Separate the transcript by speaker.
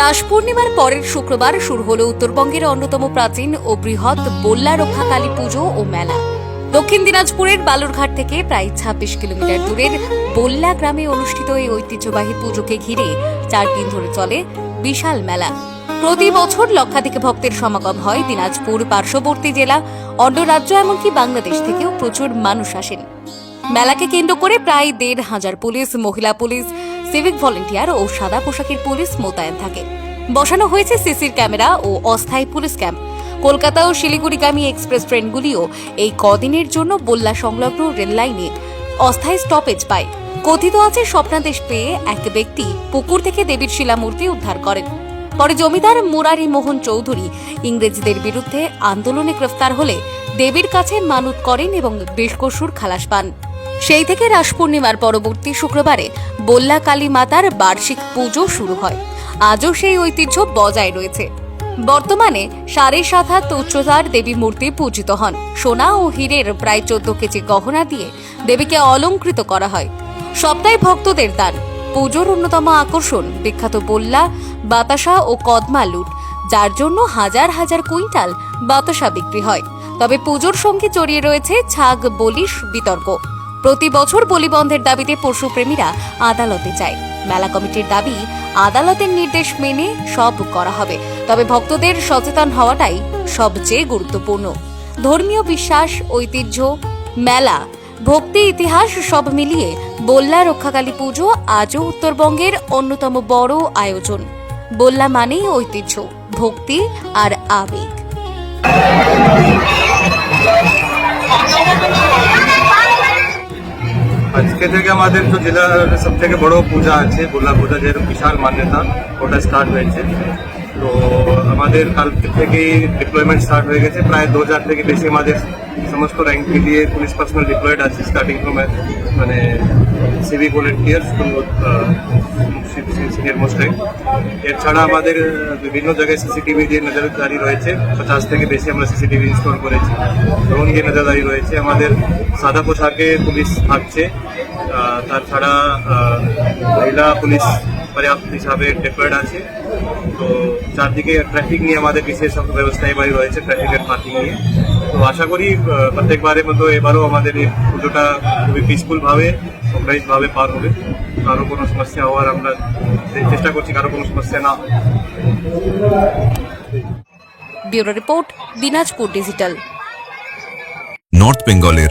Speaker 1: রাস পূর্ণিমার পরের শুক্রবার শুরু হলো উত্তরবঙ্গের অন্যতম প্রাচীন ও বৃহৎ বল্লা রক্ষা কালী পুজো ও মেলা। দক্ষিণ দিনাজপুরের বালুরঘাট থেকে প্রায় ছাব্বিশ কিলোমিটার দূরের বল্লা গ্রামে অনুষ্ঠিত এই ঐতিহ্যবাহী পুজোকে ঘিরে চার দিন ধরে চলে বিশাল মেলা। প্রতি বছর লক্ষাধিক ভক্তের সমাগম হয় দিনাজপুর পার্শ্ববর্তী জেলা, অন্য রাজ্য এমনকি বাংলাদেশ থেকেও প্রচুর মানুষ আসেন। মেলাকে কেন্দ্র করে প্রায় দেড় হাজার পুলিশ, মহিলা পুলিশ সিভিক ভলেন্টিয়ার ও সাদা পোশাকের পুলিশ মোতায়েন থাকে। বসানো হয়েছে সিসির ক্যামেরা ও অস্থায়ী পুলিশ ক্যাম্প। কলকাতা ও শিলিগুড়িগামী এক্সপ্রেস ট্রেনগুলিও এই কদিনের জন্য বল্লা সংলগ্ন রেল লাইনে অস্থায়ী স্টপেজ পায়। কথিত আছে, স্বপ্নাদেশ পেয়ে এক ব্যক্তি পুকুর থেকে দেবীর শিলামূর্তি উদ্ধার করেন। পরে জমিদার মুরারি মোহন চৌধুরী ইংরেজদের বিরুদ্ধে আন্দোলনে গ্রেফতার হলে দেবীর কাছে মানত করেন এবং বেশকসুর খালাস পান। সেই থেকে রাস পূর্ণিমার পরবর্তী শুক্রবারে বল্লা কালী মাতার বার্ষিক পুজো শুরু হয়। আজও সেই ঐতিহ্য বজায় রয়েছে। বর্তমানে সাড়ে সাত হাত উচ্চতার দেবী মূর্তি পূজিত হন। সোনা ও হীরের প্রায় চোদ্দ কেজি গহনা দিয়ে দেবীকে অলঙ্কৃত করা হয়। সপ্তাহে ভক্তদের দান। পুজোর অন্যতম আকর্ষণ বিখ্যাত বল্লা, বাতাসা ও কদমা লুট, যার জন্য হাজার হাজার কুইন্টাল বাতাসা বিক্রি হয়। তবে পুজোর সঙ্গে জড়িয়ে রয়েছে ছাগ, বলিশ, বিতর্ক। প্রতি বছর বলি বন্ধের দাবিতে পশুপ্রেমীরা আদালতে যায়। মেলা কমিটির দাবি, আদালতের নির্দেশ মেনে সব করা হবে। তবে ভক্তদের সচেতন হওয়াটাই সবচেয়ে গুরুত্বপূর্ণ। ধর্মীয় বিশ্বাস, ঐতিহ্য, মেলা, ভক্তি, ইতিহাস সব মিলিয়ে বল্লা রক্ষাকালী পুজো আজও উত্তরবঙ্গের অন্যতম বড় আয়োজন। বল্লা মানেই ঐতিহ্য, ভক্তি আর আবেগ।
Speaker 2: থেকে আমাদের তো জেলার সব থেকে বড় পূজা আছে বোলা পূজা যের বিশাল মান্যতা, ওটা স্টার্ট হয়েছে। তো আমাদের কাল থেকেই ডিপ্লয়মেন্ট স্টার্ট হয়ে গেছে, প্রায় দু হাজার থেকে বেশি আমাদের সমস্ত র্যাঙ্ক মিলিয়ে পুলিশ পার্সোনাল ডিপ্লয়েড আছে স্টার্টিং ফ্রম মানে civic volunteers to senior most rank এছাড়া আমাদের বিভিন্ন জায়গায় সিসিটিভি দিয়ে নজরদারি রয়েছে, পঞ্চাশ থেকে বেশি আমরা সিসিটিভি ইনস্টল করেছি। ড্রোন দিয়ে নজরদারি রয়েছে। আমাদের সাদা পোশাকে পুলিশ থাকছে। তাছাড়া মহিলা পুলিশ পর্যাপ্ত হিসাবে ডিপ্লয়েড আছে। তো চারদিকে ট্রাফিক নিয়ে আমাদের বিশেষ ব্যবস্থা এবারই রয়েছে ট্রাফিকের পার্কিং নিয়ে। তো আশা করি প্রত্যেকবারের মতো এবারও আমাদের এই পুজোটা খুবই পিসফুলভাবে ভাবে পার হবে। কারও কোনো সমস্যা হওয়ার আমরা চেষ্টা করছি কারও কোনো সমস্যা না হয়
Speaker 1: bureau report Dinajpur digital.
Speaker 3: North বেঙ্গলের